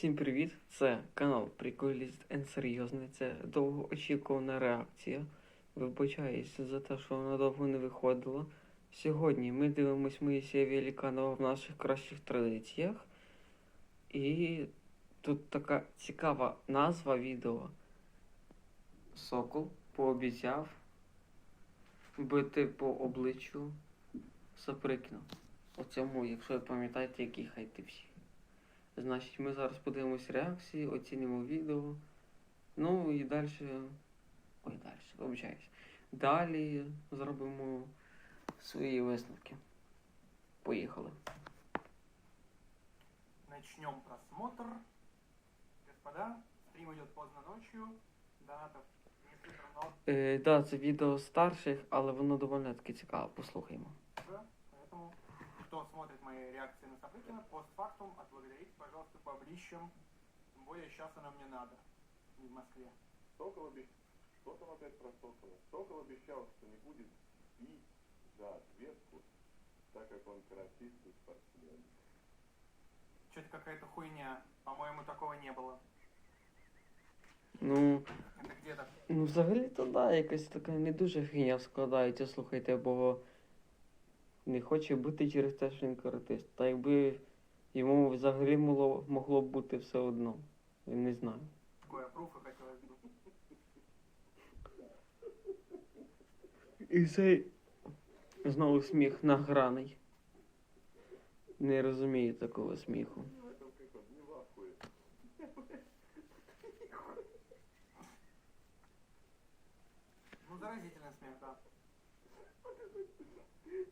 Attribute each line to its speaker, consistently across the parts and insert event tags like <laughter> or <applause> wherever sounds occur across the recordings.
Speaker 1: Всім привіт! Це канал Приколіст Серйозний. Це довгоочікувана реакція. Вибачаюсь за те, що вона довго не виходила. Сьогодні ми дивимось Моїсія Великанова в наших кращих традиціях. І тут така цікава назва відео. Сокол пообіцяв бити по обличчю Саприкіна. Оцьому, якщо ви пам'ятаєте, який хайте всі. Значить, ми зараз подивимось реакції, оцінимо відео. Ну і далі. Ой, далі, вибачаюсь. Далі зробимо свої висновки. Поїхали.
Speaker 2: Начнем просмотр. Господа, стрим идет поздно ночью. Донатов не много,
Speaker 1: Е, да, це відео старших, але воно доволі таки цікаво. Послухаймо
Speaker 2: реакции на Сапрыкина, постфактум отблагодарите, пожалуйста, баблищем. Тем более сейчас оно мне надо. Не в Москве.
Speaker 3: Сокол обещал, что там опять про Сокола? Сокол обещал, что не будет бить за ответку, так как он каратист и спортсмен.
Speaker 2: Что-то какая-то хуйня. По-моему, такого не было.
Speaker 1: Ну,
Speaker 2: Это где-то
Speaker 1: ну взагалі то да, якась така не дуже фігня складається, слухайте, бо не хоче бути через те, що він каратист. Та якби йому взагалі могло, могло б бути все одно. Я не
Speaker 2: бы.
Speaker 1: І цей знову сміх награний. Не розумію такого сміху.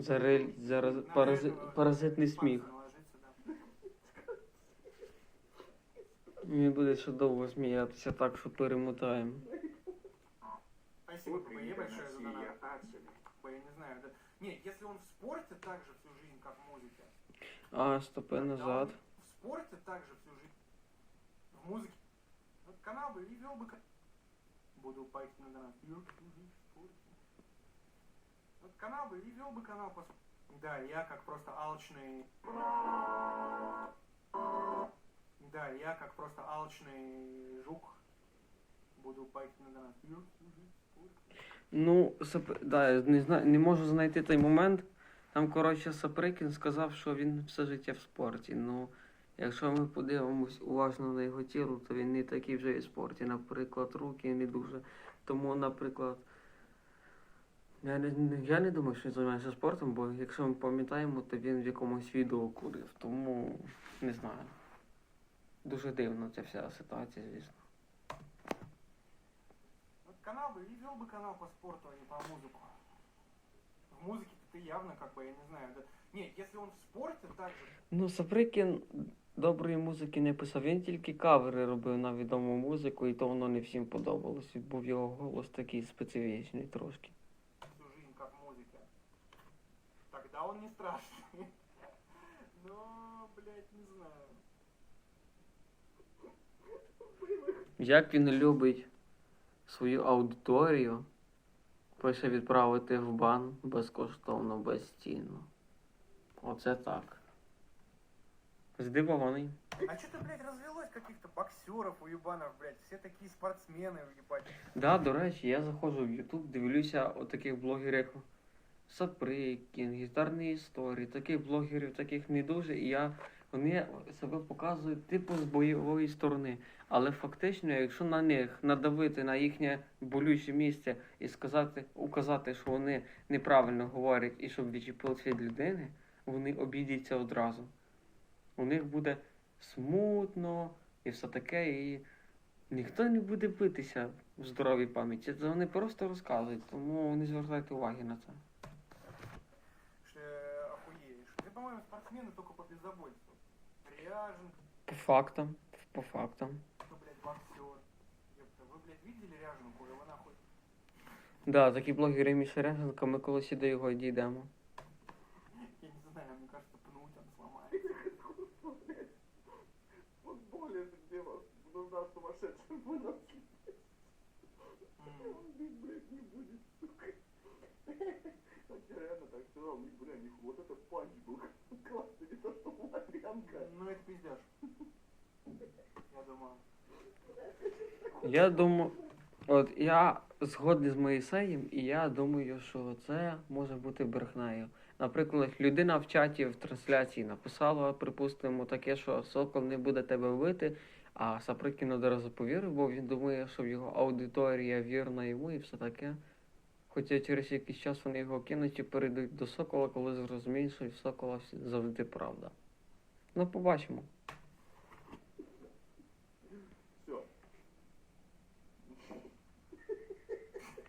Speaker 1: Зараз, зараз
Speaker 2: На
Speaker 1: парази,
Speaker 2: этого
Speaker 1: паразитний
Speaker 2: пальцы
Speaker 1: сміх.
Speaker 2: наложиться, да.
Speaker 1: Він буде ще довго сміятися, так що перемотаємо.
Speaker 2: Спасибо, ББЕ, большое за донат. Бо я не знаю, да. Не, если он в спорте так же всю жизнь, как в музыке.
Speaker 1: А, стопи
Speaker 2: тогда
Speaker 1: назад.
Speaker 2: он В спорте так же всю жизнь. В музыке. Вот канал бы и вел бы... ка- Буду пасть на донат. канал бы и вел бы канал по... сп- Да, я как просто алчный... Да, я как просто алчный жук буду пасть на донат. Я всю жизнь в спорте.
Speaker 1: Ну, Сап... да, я не знаю, не можу знайти той момент. Там, коротше, Саприкін сказав, що він все життя в спорті. Ну, якщо ми подивимось уважно на його тіло, то він не такий вже і в спорті. Наприклад, руки не дуже. Тому, наприклад, я не, я не думаю, що він займається спортом, бо якщо ми пам'ятаємо, то він в якомусь відео курив. Тому не знаю. Дуже дивно ця вся ситуація, звісно.
Speaker 2: Вот канал бы, и вел бы канал по спорту, а не по музыку. В музыке ты явно, как бы, я не знаю, да... Не, если он в спорте так же...
Speaker 1: Ну, Саприкін доброї музики не писав. Він тільки кавери робив на відому музику, і то воно не всім подобалось. Був його голос такий специфічний трошки.
Speaker 2: Тогда он не страшный. <laughs> Но, блядь, не знаю.
Speaker 1: Як він любить свою аудиторію, пише відправити в бан безкоштовно, безцінно. Оце так. Здивований.
Speaker 2: А что-то, блядь, развелось каких-то боксеров, уебанов, блядь. Все такие спортсмены, ебать.
Speaker 1: Да, до речі, я заходжу в YouTube, дивлюся отаких блогерів, Саприкін, гітарні історії, таких блогерів, таких не дуже, і я, вони себе показують типу з бойової сторони. Але фактично, якщо на них надавити на їхнє болюче місце і сказати, указати, що вони неправильно говорять і щоб відчепилися від людини, вони обідяться одразу. У них буде смутно і все таке, і Ніхто не буде битися в здоровій пам'яті. Це вони просто розказують, тому не звертайте уваги на це.
Speaker 2: Что э, охуеешь. Ты, по-моему, спортсмены только по беззаботству. Ряжен,
Speaker 1: По фактам, по фактам.
Speaker 2: кто, блядь, боксер. Ёпта, вы, блядь, видели ряженку? Его нахуй.
Speaker 1: Да, такі блогери Міша Реженко, ми колись і до його дійдемо.
Speaker 2: Я
Speaker 1: думаю, от я згодний з Моїсеєм, і я думаю, що це може бути брехнею. Наприклад, людина в чаті в трансляції написала, припустимо, таке, що Сокол не буде тебе вбити, а Саприкін одразу повірив, бо він думає, що його аудиторія вірна йому і все таке. Хоча через якийсь час вони його кинуть і перейдуть до Сокола, коли зрозуміють, що в Сокола завжди правда. Ну, побачимо.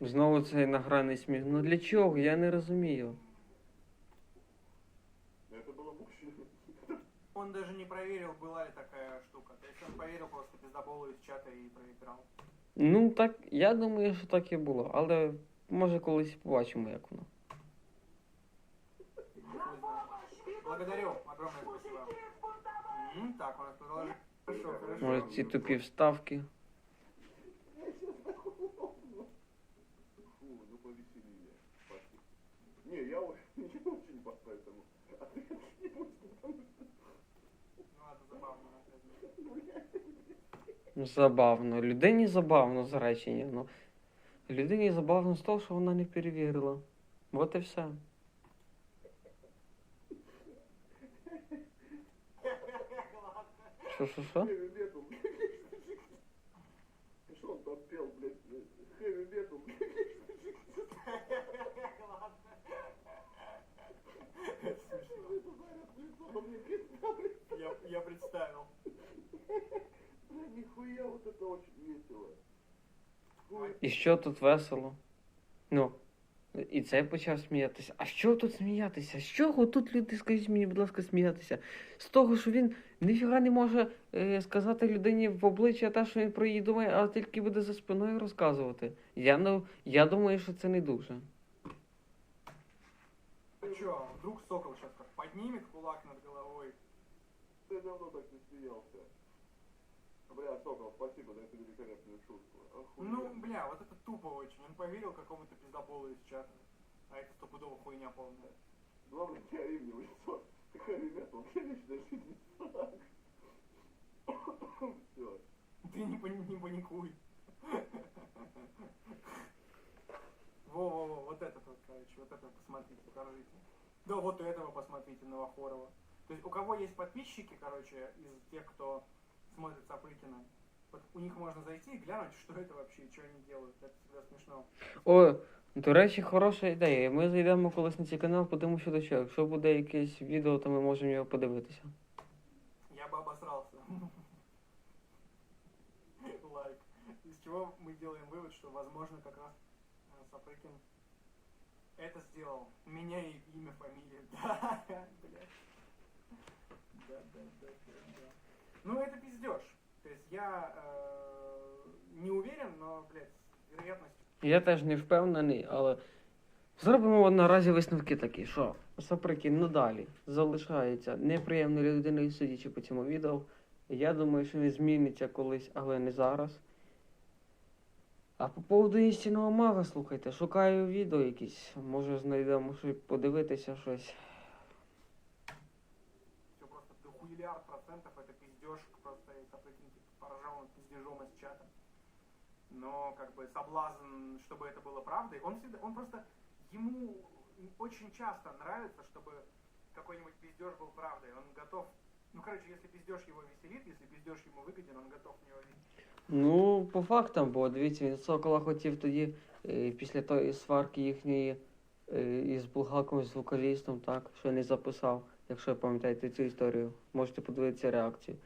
Speaker 1: Знову цей награний сміх. Ну для чого? Я не розумію.
Speaker 3: Это было мучение. <laughs>
Speaker 2: Он даже не проверил, была ли такая штука. То есть он поверил просто пиздоболу из чата и проиграл.
Speaker 1: Ну так, я думаю, що так і було, але може колись побачимо, як воно.
Speaker 2: Благодарю, огромное спасибо. М, Так, у нас продолжение. Хорошо, хорошо.
Speaker 1: Може ці тупі вставки.
Speaker 2: Забавно.
Speaker 1: Людині забавно з речення. Ну, людині забавно з того, що вона не перевірила. От і все. Що, що, що?
Speaker 3: Хэви метал, Вот это очень весело.
Speaker 1: І що тут весело? Ну. І цей почав сміятися. А що тут сміятися? З чого тут люди, скажіть мені, будь ласка, сміятися? З того, що він ніфіга не може е, сказати людині в обличчя те, що він про її думає, а тільки буде за спиною розказувати. Я, ну, я думаю, що це не дуже.
Speaker 2: А чё, вдруг сокол сейчас как поднимет кулак над головой?
Speaker 3: Я давно так не смеялся. Бля, Сокол, спасибо за эту великолепную шутку. Охуенно.
Speaker 2: Ну, бля, вот это тупо очень. Он поверил какому-то пиздоболу из чата. А это стопудово хуйня полная.
Speaker 3: Главное, ори мне в лицо. Хэви метал, я лично срак. Все.
Speaker 2: Ты не, пани- не паникуй. Во-во-во, вот это вот, короче, вот это посмотрите, покажите. Да вот этого посмотрите, Новохорова. То есть у кого есть подписчики, короче, из тех, кто смотрит Сапрыкина, вот у них можно зайти и глянуть, <laughs> что это вообще, и что они делают. Это всегда смешно.
Speaker 1: О, до речі, хороша ідея. Ми зайдемо колись на цей канал, подивимося що до чого. Якщо буде якесь відео, то ми можемо його подивитися.
Speaker 2: Я бы обосрался. <laughs> Лайк. Из чего мы делаем вывод, что, возможно, как раз э, Сапрыкин это сделал. Меняя имя, фамилию. <laughs> Да, блядь. Да, да, да, да, да. Ну, это пиздеж. То есть я э, не уверен, но, блядь, с вероятностью
Speaker 1: Я теж не впевнений, але зробимо наразі висновки такі, що Саприкін ну далі залишається неприємною людиною, судячи по цьому відео. Я думаю, що він зміниться колись, але не зараз. А по поводу істинного мага, слухайте, шукаю відео якісь, може знайдемо щось подивитися щось.
Speaker 2: все просто до хуйлиард процентов это пиздеж, просто и Сапрыкин типа, поражал над пиздежом из чата. Но как бы соблазн, чтобы это было правдой, он всегда, он просто, ему очень часто нравится, чтобы какой-нибудь пиздеж был правдой. Он готов, ну короче, если пиздеж его веселит, если пиздеж ему выгоден, он готов в него верить.
Speaker 1: Ну, по фактам, бо дивіться, він Сокола хотів тоді, е, після тої сварки їхньої е, із Булгаком, з вокалістом, так, що не записав, якщо ви пам'ятаєте цю історію, можете подивитися реакцію.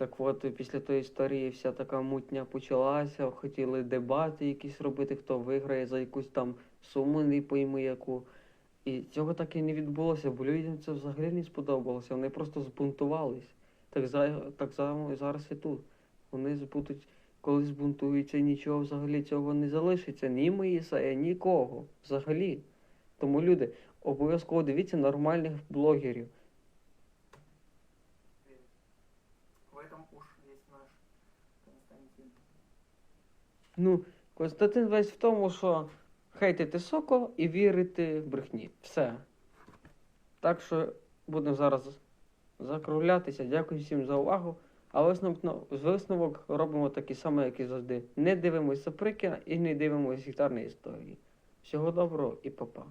Speaker 1: Так от, після тої історії вся така мутня почалася, хотіли дебати якісь робити, хто виграє за якусь там суму, не пойми яку. І цього так і не відбулося, бо людям це взагалі не сподобалося. Вони просто збунтувались. Так, за, так само зараз і тут. Вони будуть, коли збунтуються, нічого взагалі цього не залишиться. Ні Моїсея, нікого. Взагалі. Тому люди, обов'язково дивіться нормальних блогерів.
Speaker 2: верить. В этом уж есть наш Константин.
Speaker 1: Ну, Константин весь в тому, що хейтити Сокол і вірити в брехні. Все. Так що будемо зараз закруглятися. Дякую всім за увагу. А висновок, висновок робимо такий самий, як і завжди. Не дивимося Саприкіна і не дивимося гітарної історії. Всього доброго і па-па.